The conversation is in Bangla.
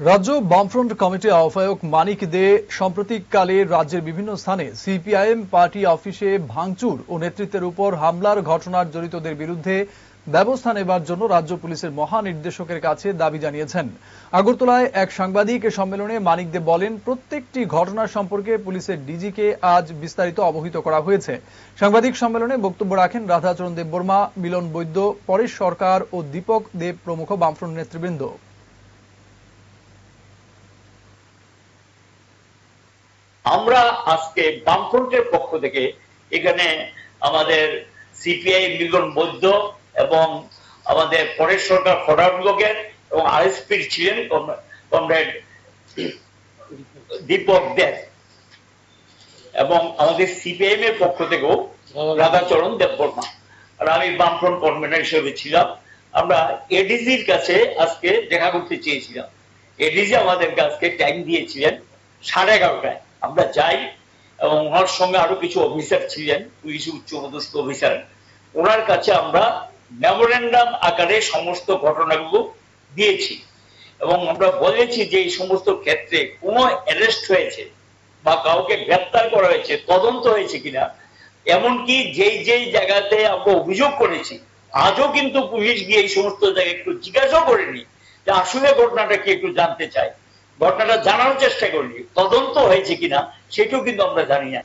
রাজ্য বামফ্রন্ট কমিটি আহ্বায়ক মানিক দে সাম্প্রতিককালে রাজ্যের বিভিন্ন স্থানে সিপিআইএম পার্টি অফিসে ভাঙচুর ও নেতৃত্বের উপর হামলার ঘটনার জড়িতদের বিরুদ্ধে ব্যবস্থা নেবার জন্য রাজ্য পুলিশের মহানির্দেশকের কাছে দাবি জানিয়েছেন। আগরতলায় এক সাংবাদিক সম্মেলনে মানিক দে বলেন, প্রত্যেকটি ঘটনা সম্পর্কে পুলিশের ডিজিকে আজ বিস্তারিত অবহিত করা হয়েছে। সাংবাদিক সম্মেলনে বক্তব্য রাখেন রাধাচরণ দেববর্মা, মিলন বৈদ্য, পরেশ সরকার ও দীপক দেব প্রমুখ বামফ্রন্ট নেতৃবৃন্দ। আমরা আজকে বামফ্রন্টের পক্ষ থেকে এখানে আমাদের সিপিআই মিলন বৈদ্য এবং আমাদের পরেশ সরকার ফরওয়ার্ড ব্লকের এবং আরএসপির ছিলেন কমরেড দীপক দেব। এবং আমাদের সিপিআইএম এর পক্ষ থেকেও রাধাচরণ দেববর্মা। আর আমি বামফ্রন্ট কনভেনার হিসেবে ছিলাম। আমরা এডিজির কাছে আজকে দেখা করতে চেয়েছিলাম। এডিজি আমাদের কাছে টাইম দিয়েছিলেন সাড়ে এগারোটায়। আমরা যাই এবং ওনার সঙ্গে আরও কিছু অফিসার ছিলেন, পুলিশ উচ্চপদস্থ অফিসার। ওনার কাছে আমরা মেমোরেন্ডাম আকারে সমস্ত ঘটনাগুলো দিয়েছি এবং আমরা বলেছি যে এই সমস্ত ক্ষেত্রে কোনো অ্যারেস্ট হয়েছে বা কাউকে গ্রেপ্তার করা হয়েছে, তদন্ত হয়েছে কিনা, এমনকি যেই যেই জায়গাতে আমরা অভিযোগ করেছি, আজও কিন্তু পুলিশ গিয়ে এই সমস্ত জায়গায় একটু জিজ্ঞাসাও করেনি যে আসলে ঘটনাটা কি একটু জানতে চায়। ঘটনাটা জানার চেষ্টা করি তদন্ত হয়েছে কিনা সেটাও কিন্তু আমরা জানি না।